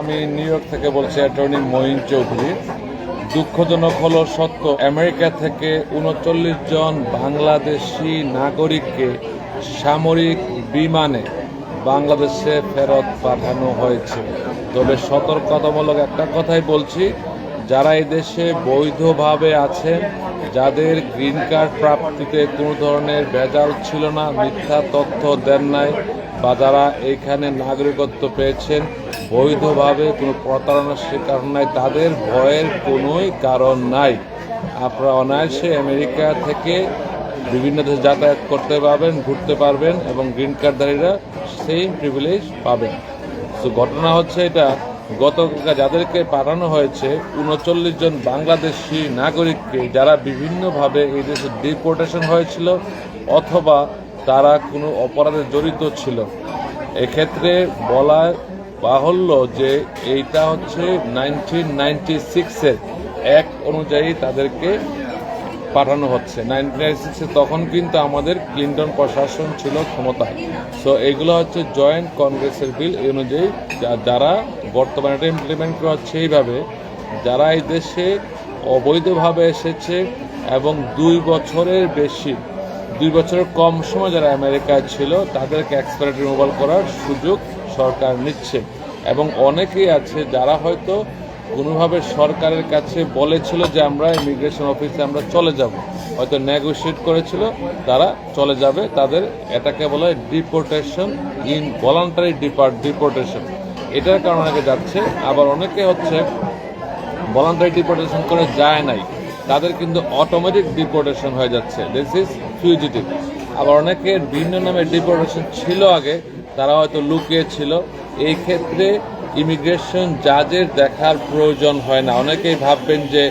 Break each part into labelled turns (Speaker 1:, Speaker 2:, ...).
Speaker 1: আমি new York থেকে বলছি, অ্যাটর্নি মঈন চৌধুরী। দুঃখজনক হলো সত্য, আমেরিকা থেকে উনচল্লিশ জন বাংলাদেশি নাগরিককে সামরিক বিমানে বাংলাদেশে ফেরত পাঠানো হয়েছে। তবে সতর্কতামূলক একটা কথাই বলছি, যারা দেশে বৈধভাবে আছেন যাদের গ্রিন কার্ড প্রাপ্তিতে কোনো ধরনের ভেজাল ছিল না, মিথ্যা তথ্য দেন নাই, বা যারা এইখানে নাগরিকত্ব পেয়েছেন বৈধভাবে কোনো প্রতারণার শিকার নাই। তাদের ভয়ের কোনোই কারণ নাই। আপনারা অনায়াসে আমেরিকা থেকে বিভিন্ন দেশে যাতায়াত করতে পারবেন, ঘুরতে পারবেন এবং গ্রিন কার্ডধারীরা সেম প্রিভিলেজ পাবেন। তো ঘটনা হচ্ছে এটা গত যাদেরকে পাঠানো হয়েছে, উনচল্লিশ জন বাংলাদেশি নাগরিককে যারা বিভিন্নভাবে এই দেশে ডিপোর্টেশন হয়েছিল অথবা তারা কোনো অপরাধে জড়িত ছিল। এক্ষেত্রে বলা বাহুল্য যে এইটা হচ্ছে নাইনটিন নাইনটি সিক্সের এক অনুযায়ী তাদেরকে পাঠানো হচ্ছে। নাইনটিন সিক্সে তখন কিন্তু আমাদের ক্লিন্টন প্রশাসন ছিল ক্ষমতায়। সো এগুলো হচ্ছে জয়েন্ট কংগ্রেসের বিল, এই অনুযায়ী যা- যারা বর্তমানে এটা ইমপ্লিমেন্ট করা হচ্ছে এইভাবে, যারা এই দেশে অবৈধভাবে এসেছে এবং দুই বছরের বেশি, দুই বছরের কম সময় যারা আমেরিকায় ছিল, তাদেরকে এক্সপায়ার রিমুভাল করার সুযোগ সরকার নিচ্ছে। এবং অনেকেই আছে যারা হয়তো কোনোভাবে সরকারের কাছে বলেছিল যে আমরা ইমিগ্রেশন অফিসে আমরা চলে যাব। হয়তো নেগোশিয়েট করেছিল, তারা চলে যাবে। তাদের এটাকে বলা হয় deportation involuntary depart deportation এটার কারণে অনেকে যাচ্ছে। আবার অনেকে হচ্ছে ভলান্টারি ডিপোর্টেশন করে যায় নাই। তাদের কিন্তু অটোমেটিক ডিপোর্টেশন হয়ে যাচ্ছে। দিস ইজ ফিউজিটিভ আবার অনেকের ভিন্ন নামে ডিপোর্টেশন ছিল আগে। তারা হয়তো লুকিয়ে ছিল এই ক্ষেত্রে ইমিগ্রেশন জাজের দেখার প্রয়োজন হয় না। অনেকেই ভাববেন যে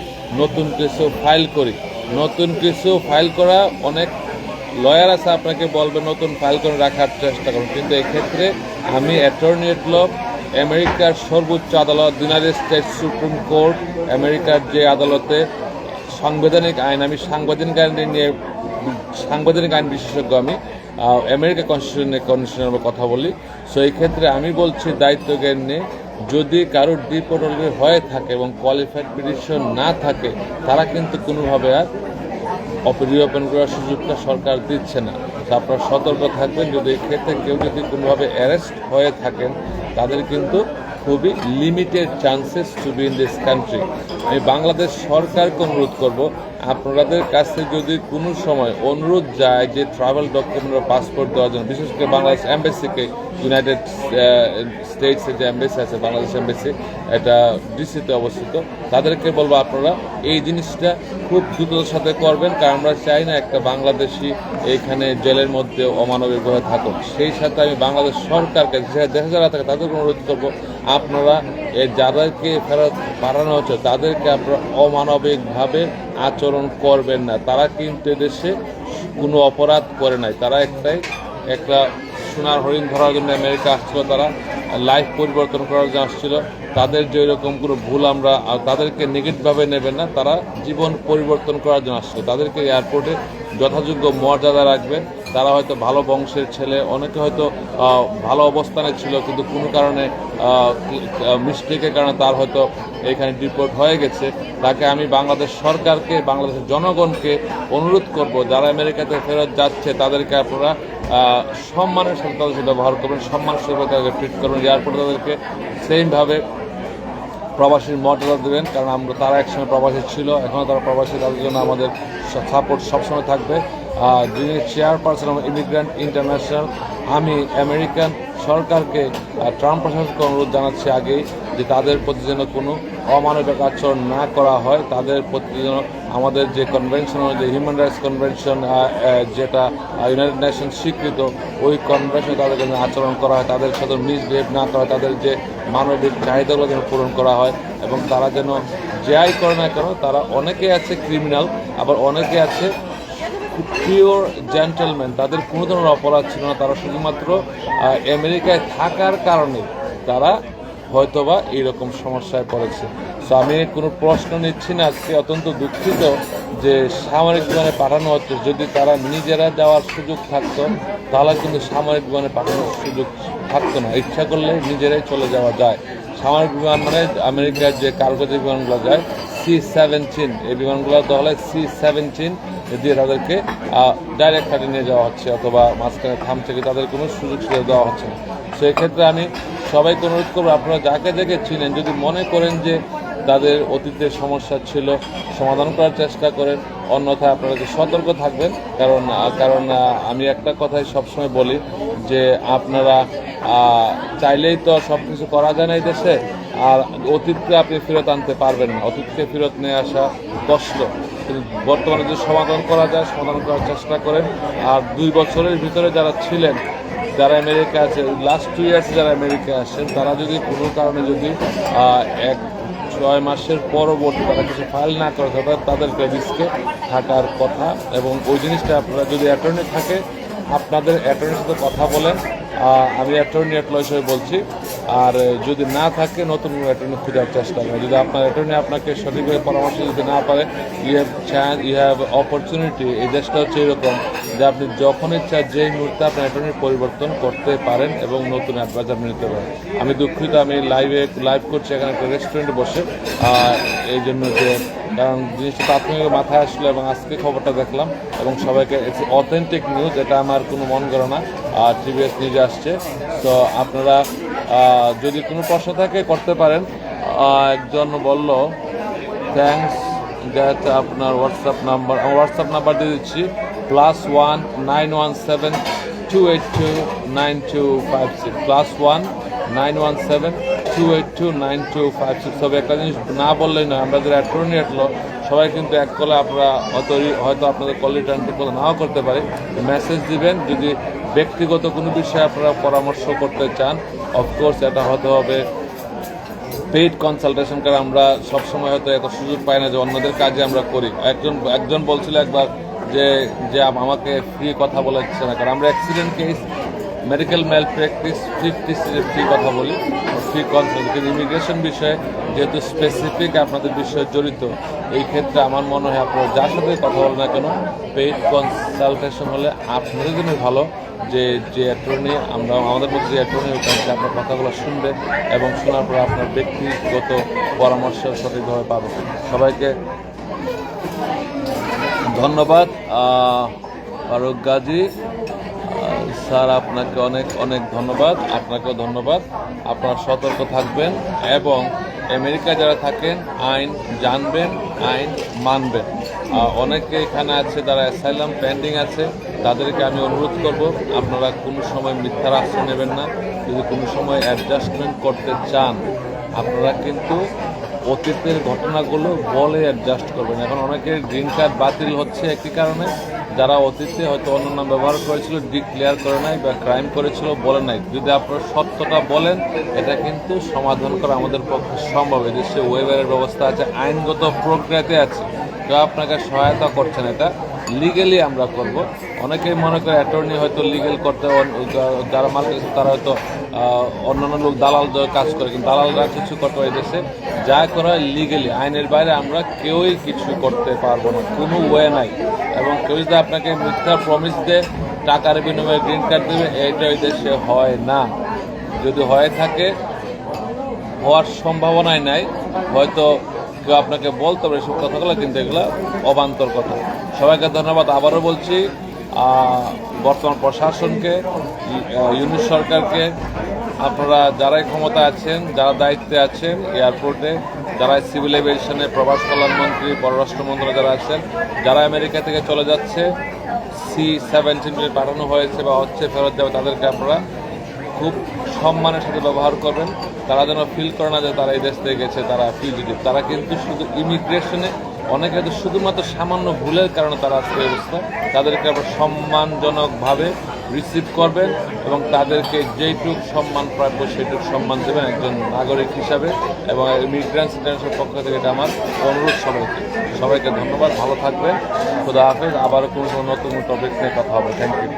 Speaker 1: নতুন কিছু ফাইল করি। নতুন কিছু ফাইল করা অনেক লয়ার আছে, আপনাকে বলবে নতুন ফাইল করে রাখার চেষ্টা করুন। কিন্তু এক্ষেত্রে আমি অ্যাটর্নি এট ল আমেরিকার সর্বোচ্চ আদালত ইউনাইটেড স্টেটস সুপ্রিম কোর্ট আমেরিকার যে আদালতে সাংবিধানিক আইন, আমি সাংবিধানিক আইন নিয়ে সাংবিধানিক আইন বিশেষজ্ঞ আমি। আমেরিকা কনস্টিটিউশনের কন্ডিশনের আমরা কথা বলি। সো এই ক্ষেত্রে আমি বলছি দায়িত্ব জ্ঞান নিয়ে, যদি কারোর ডিপোর্ট হয়ে থাকে এবং কোয়ালিফাইড পিটিশন না থাকে, তারা কিন্তু কোনোভাবে আর রিওপেন করার সুযোগটা সরকার দিচ্ছে না। তো আপনারা সতর্ক থাকবেন, যদি এই ক্ষেত্রে কেউ যদি কোনোভাবে অ্যারেস্ট হয়ে থাকেন, তাদের কিন্তু খুবই limited chances to be in this country আমি বাংলাদেশ সরকারকে অনুরোধ করব আপনাদের কাছে যদি কোনো সময় অনুরোধ যায় যে ট্রাভেল ডকুমেন্ট বা পাসপোর্ট দেওয়ার জন্য, বিশেষ করে বাংলাদেশ এম্বাসিকে ইউনাইটেড স্টেটসের যে এম্বাসি আছে, বাংলাদেশ এম্বাসি এটা ডিসিতে অবস্থিত, তাদেরকে বলব আপনারা এই জিনিসটা খুব দ্রুততার সাথে করবেন, কারণ আমরা চাই না একটা বাংলাদেশি এইখানে জেলের মধ্যে অমানবিক হয়ে থাকুক। সেই সাথে আমি বাংলাদেশ সরকারকে, যে দেশে যারা থাকে, তাদেরকে অনুরোধ করব, আপনারা যাদেরকে ফেরত পাঠানো হচ্ছে, তাদেরকে আপনারা অমানবিকভাবে আচরণ করবেন না। তারা কিন্তু দেশে কোনো অপরাধ করে নাই। তারা একটাই, একটা সোনার হরিণ ধরার জন্য আমেরিকা আসছিল, তারা লাইফ পরিবর্তন করার জন্য আসছিল। তাদের যে এরকম কোনো ভুল আমরা তাদেরকে নেগেটিভভাবে নেবেন না, তারা জীবন পরিবর্তন করার জন্য আসছিল। তাদেরকে এয়ারপোর্টে যথাযোগ্য মর্যাদা রাখবেন। তারা হয়তো ভালো বংশের ছেলে, অনেকে হয়তো ভালো অবস্থানে ছিল, কিন্তু কোনো কারণে মিস্টেকের কারণে তার হয়তো এখানে ডিপোর্ট হয়ে গেছে। তাকে আমি বাংলাদেশ সরকারকে, বাংলাদেশের জনগণকে অনুরোধ করব, যারা আমেরিকাতে ফেরত যাচ্ছে, তাদেরকে আপনারা সম্মানের সাথে তাদের সাথে ব্যবহার করবেন সম্মান সাথে তাদেরকে ট্রিট করবেন এয়ারপোর্টে তাদেরকে সেমভাবে প্রবাসীর মর্যাদা দেবেন, কারণ আমরা, তারা একসময় প্রবাসী ছিল এখনও তারা প্রবাসী, তাদের জন্য আমাদের সাপোর্ট সবসময় থাকবে। যিনি চেয়ারপারসন অফ ইমিগ্রেন্ট ইন্টারন্যাশনাল আমি আমেরিকান সরকারকে ট্রাম্প প্রশাসনকে অনুরোধ জানাচ্ছি আগেই যে তাদের প্রতি যেন কোনো অমানবিক আচরণ না করা হয়, তাদের প্রতি যেন আমাদের যে কনভেনশন যে হিউম্যান রাইটস কনভেনশন যেটা ইউনাইটেড নেশন স্বীকৃত, ওই কনভেনশনে তাদের যেন আচরণ করা হয়, তাদের সাথে মিসবিহেভ না করা হয়, তাদের যে মানবিক চাহিদাগুলো যেন পূরণ করা হয় এবং তারা যেন যাই করে না কেন, তারা অনেকে আছে ক্রিমিনাল আবার অনেকে আছে পিওর জেন্টেলম্যান তাদের কোনো ধরনের অপরাধ ছিল না। তারা শুধুমাত্র আমেরিকায় থাকার কারণে তারা হয়তোবা এইরকম সমস্যায় পড়েছে। সো আমি কোনো প্রশ্ন নিচ্ছি না। আজকে অত্যন্ত দুঃখিত যে সামরিক বিমানে পাঠানো হচ্ছে যদি তারা নিজেরা যাওয়ার সুযোগ থাকতো, তাহলে কিন্তু সামরিক বিমানে পাঠানোর সুযোগ থাকতো না। ইচ্ছা করলে নিজেরাই চলে যাওয়া যায়। সামরিক বিমান মানে আমেরিকার যে কার্গো বিমানগুলো যায়, সি সেভেন্টিন। এই বিমানগুলো দলে সি সেভেন্টিন দিয়ে তাদেরকে ডাইরেক্ট হাটে নিয়ে যাওয়া হচ্ছে অথবা মাঝখানে থামছে থেকে তাদের কোনো সুযোগ সুবিধা দেওয়া হচ্ছে না। সেই ক্ষেত্রে আমি সবাইকে অনুরোধ করব, আপনারা যাকে যাকে চিনেন, যদি মনে করেন যে তাদের অতীতের সমস্যা ছিল, সমাধান করার চেষ্টা করেন, অন্যথায় আপনারা সতর্ক থাকবেন। কারণ কারণ আমি একটা কথাই সবসময় বলি যে আপনারা চাইলেই তো সব কিছু করা যায় না এই দেশে, আর অতীতকে আপনি ফেরত আনতে পারবেন না। অতীতকে ফেরত নিয়ে আসা কষ্ট। কিন্তু বর্তমানে যে সমাধান করা যায়, সমাধান করার চেষ্টা করেন। আর দুই বছরের ভিতরে যারা ছিলেন, যারা আমেরিকা আছে লাস্ট টু ইয়ার্স যারা আমেরিকা আসেন, তারা যদি কোনো কারণে যদি এক, ছয় মাসের পরবর্তী তারা কিছু ফাইল না করে তবে তাদেরকে রিস্কে থাকার কথা এবং ওই জিনিসটা আপনারা যদি অ্যাটর্নি থাকে, আপনাদের অ্যাটর্নির সাথে কথা বলেন আমি অ্যাটর্নি এটল হিসেবে বলছি আর যদি না থাকে, নতুন অ্যাটর্নি খোঁজার চেষ্টা করেন। যদি আপনার অ্যাটর্নি আপনাকে সঠিকভাবে পরামর্শ দিতে না পারে you have chance you have opportunity এই দেশটা হচ্ছে এরকম যে আপনি যখন ইচ্ছা যেই মুহূর্তে আপনার অ্যাটর্নির পরিবর্তন করতে পারেন এবং নতুন অ্যাডভাইস আপনি নিতে পারেন। আমি দুঃখিত, আমি লাইভে লাইভ করছি এখানে একটা রেস্টুরেন্টে বসে। আর এই জন্য যে কারণ জিনিসটা প্রাথমিক মাথায় আসলো এবং আজকে খবরটা দেখলাম এবং সবাইকে অথেন্টিক নিউজ এটা আমার কোনো মন করে না। আর টিভিএস নিউজে আসছে। তো আপনারা যদি কোনো প্রশ্ন থাকে করতে পারেন। একজন বলল থ্যাংকস দ্যাট আপনার হোয়াটসঅ্যাপ নাম্বার আমার হোয়াটসঅ্যাপ নাম্বার দিয়ে দিচ্ছি। Plus one nine one seven two eight two nine two five six plus one nine one seven two eight two nine two five six তবে একটা জিনিস না বললেই নয়, আমরা যারা অ্যাটর্নি এটলো সবাই কিন্তু এক কলে আপনারা হয়তো হয়তো আপনাদের কল রিটার্ন করতে নাও করতে পারে। মেসেজ দিবেন, যদি ব্যক্তিগত কোনো বিষয়ে আপনারা পরামর্শ করতে চান অফকোর্স এটা হতে হবে পেইড কনসালটেশন করে আমরা সবসময় হয়তো এত সুযোগ পাই না যে অন্যদের কাজে আমরা করি। একজন একজন বলছিল একবার যে যে আমাকে ফ্রি কথা বলা হচ্ছে না, কারণ আমরা accident case medical malpractice fifty free কথা বলি ফ্রি কনসাল্ট কিন্তু ইমিগ্রেশন বিষয়ে যেহেতু স্পেসিফিক আপনাদের বিষয়ে জড়িত, এই ক্ষেত্রে আমার মনে হয় আপনারা যার সাথে কথা বলেন না কেন পেইড কনসালটেশন হলে আপনাদের জন্য ভালো যে যে অ্যাটর্নি আমরা, আমাদের মধ্যে যে অ্যাটর্নি সে আপনার কথাগুলো শুনবে এবং শোনার পর আপনার ব্যক্তিগত পরামর্শ সঠিকভাবে পাবে। সবাইকে ধন্যবাদ। ফারুক গাজী স্যার, আপনাকে অনেক অনেক ধন্যবাদ, আপনাকেও ধন্যবাদ। আপনারা সতর্ক থাকবেন এবং আমেরিকা যারা থাকেন, আইন জানবেন, আইন মানবেন। অনেকে এখানে আছে যারা অ্যাসাইলাম পেন্ডিং আছে, তাদেরকে আমি অনুরোধ করব, আপনারা কোনো সময় মিথ্যার আশ্রয় নেবেন না। যদি কোনো সময় অ্যাডজাস্টমেন্ট করতে চান, আপনারা কিন্তু অতীতের ঘটনাগুলো বলে অ্যাডজাস্ট করবেন। এখন অনেকের গ্রিন কার্ড বাতিল হচ্ছে একটি কারণে। যারা অতীতে হয়তো অন্য নাম ব্যবহার করেছিল ডিক্লেয়ার করে নাই বা ক্রাইম করেছিল, বলে নাই। যদি আপনারা সত্যটা বলেন, এটা কিন্তু সমাধান করা আমাদের পক্ষে সম্ভব। এদেশে ওয়েবারের ব্যবস্থা আছে, আইনগত প্রক্রিয়াতে আছে। কেউ আপনাকে সহায়তা করছেন এটা লিগেলি আমরা করব। অনেকেই মনে করে অ্যাটর্নি হয়তো লিগেল করতে যারা গেছে তারা হয়তো অন্যান্য লোক দালাল কাজ করে, কিন্তু দালালরা কিছু করতে পারে দেশে। যা করা লিগেলি আইনের বাইরে আমরা কেউই কিছু করতে পারব না, কোনো ওয়ে নাই। এবং কেউ যদি আপনাকে মিথ্যা প্রমিস দেয়, টাকার বিনিময়ে গ্রিন কার্ড দেবে এটা ওই দেশে হয় না। যদি হয়ে থাকে, হওয়ার সম্ভাবনাই নাই। হয়তো কেউ আপনাকে বলতে পারে সব কথাগুলো, কিন্তু এগুলো অবান্তর কথা। সবাইকে ধন্যবাদ। আবারও বলছি বর্তমান প্রশাসনকে, ইউনিট সরকারকে, আপনারা যারাই ক্ষমতা আছেন, যারা দায়িত্বে আছেন, এয়ারপোর্টে যারা সিভিল এভিয়েশনে প্রবাস কল্যাণ মন্ত্রী পররাষ্ট্রমন্ত্রী যারা আছেন, যারা আমেরিকা থেকে চলে যাচ্ছে সি সেভেন্টিন পাঠানো হয়েছে বা হচ্ছে ফেরত দেওয়া তাদেরকে আপনারা খুব সম্মানের সাথে ব্যবহার করবেন। তারা যেন ফিল করে না যে তারা এই দেশ থেকে গেছে, তারা ফিল তারা কিন্তু শুধু ইমিগ্রেশনে অনেকে তো শুধুমাত্র সামান্য ভুলের কারণে তারা আজকে অবস্থা। তাদেরকে আবার সম্মানজনকভাবে রিসিভ করবেন এবং তাদেরকে যেইটুক সম্মান প্রাপ্য সেইটুক সম্মান দেবেন একজন নাগরিক হিসাবে এবং ইমিগ্রেন্টস ইন্টারন্যাশনাল পক্ষ থেকে এটা আমার অনুরোধ সবাইকে সবাইকে ধন্যবাদ, ভালো থাকবেন, খুদা হাফেজ, আবারও কোনো নতুন টপিক নিয়ে কথা হবে। Thank you